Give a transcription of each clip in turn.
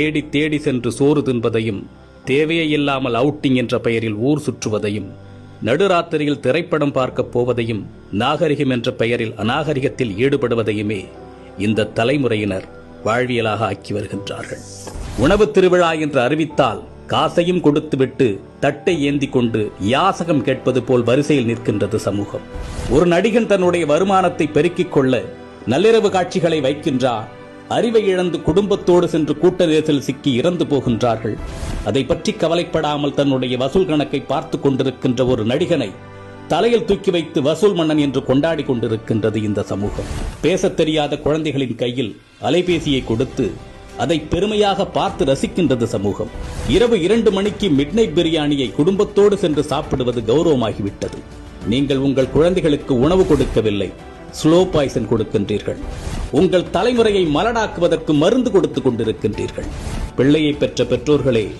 தேடி தேடி சென்று சோறு தின்பதையும் தேவையே இல்லாமல் அவுட்டிங் என்ற பெயரில் ஊர் சுற்றுவதையும் நடுராத்திரியில் திரைப்படம் பார்க்கப் போவதையும் நாகரிகம் என்ற பெயரில் அநாகரிகத்தில் ஈடுபடுவதையுமே இந்த தலைமுறையினர் வாழ்வியலாக ஆக்கி வருகின்றார்கள். உணவு திருவிழா என்று அறிவித்தால் காசையும் கொடுத்துவிட்டு தட்டை ஏந்தி கொண்டு யாசகம் கேட்பது போல் வரிசையில் நிற்கின்றது சமூகம். ஒரு நடிகன் தன்னுடைய வருமானத்தை பெருக்கிக் கொள்ள நள்ளிரவு காட்சிகளை வைக்கின்றான் அறிவை இழந்து குடும்பத்தோடு சென்று கூட்ட நெரிசல் சிக்கி இறந்து போகின்றார்கள். அதை பற்றி கவலைப்படாமல் தன்னுடைய வசூல் கணக்கை பார்த்து கொண்டிருக்கின்ற ஒரு நடிகனை தலையில் தூக்கி வைத்து வசூல் மன்னன் என்று கொண்டாடி கொண்டிருக்கின்றது இந்த சமூகம். பேசத் தெரியாத குழந்தைகளின் கையில் அலைபேசியை கொடுத்து அதை பெருமையாக பார்த்து ரசிக்கின்றது சமூகம். இரவு இரண்டு மணிக்கு மிட்நைட் பிரியாணியை குடும்பத்தோடு சென்று சாப்பிடுவது கௌரவமாகிவிட்டது. நீங்கள் உங்கள் குழந்தைகளுக்கு உணவு கொடுக்கவில்லை. ஸ்லோ பாய்சன் கொடுக்கின்றீர்கள். உங்கள் தலைமுறையை மலடாக்குவதற்கு மருந்து கொடுத்து கொண்டிருக்கின்றீர்கள். பிள்ளையை பெற்ற பெற்றோர்களே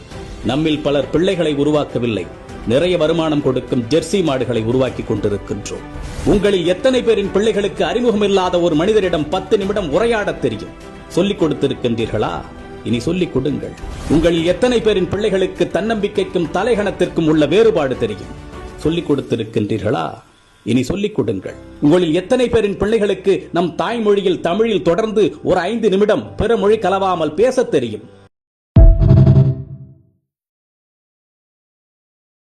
நம்மில் பலர் பிள்ளைகளை உருவாக்கவில்லை. நிறைய வருமானம் கொடுக்கும் ஜெர்சி மாடுகளை உருவாக்கி கொண்டிருக்கின்றோம். உங்களில் எத்தனை பேரின் பிள்ளைகளுக்கு அறிமுகம் இல்லாத ஒரு மனிதரிடம் பத்து நிமிடம் உரையாடத் தெரியும்? சொல்லிக் கொடுத்திருக்கின்றீர்களா? இனி சொல்லிக் கொடுங்கள். உங்களில் எத்தனை பேரின் பிள்ளைகளுக்கு தன்னம்பிக்கைக்கும் தலைகணத்திற்கும் உள்ள வேறுபாடு தெரியும்? சொல்லிக் கொடுத்திருக்கின்றீர்களா? இனி சொல்லிக் கொடுங்கள். உங்களில் எத்தனை பேரின் பிள்ளைகளுக்கு நம் தாய்மொழியில் தமிழில் தொடர்ந்து ஒரு ஐந்து நிமிடம் பிற மொழி கலவாமல் பேசத் தெரியும்?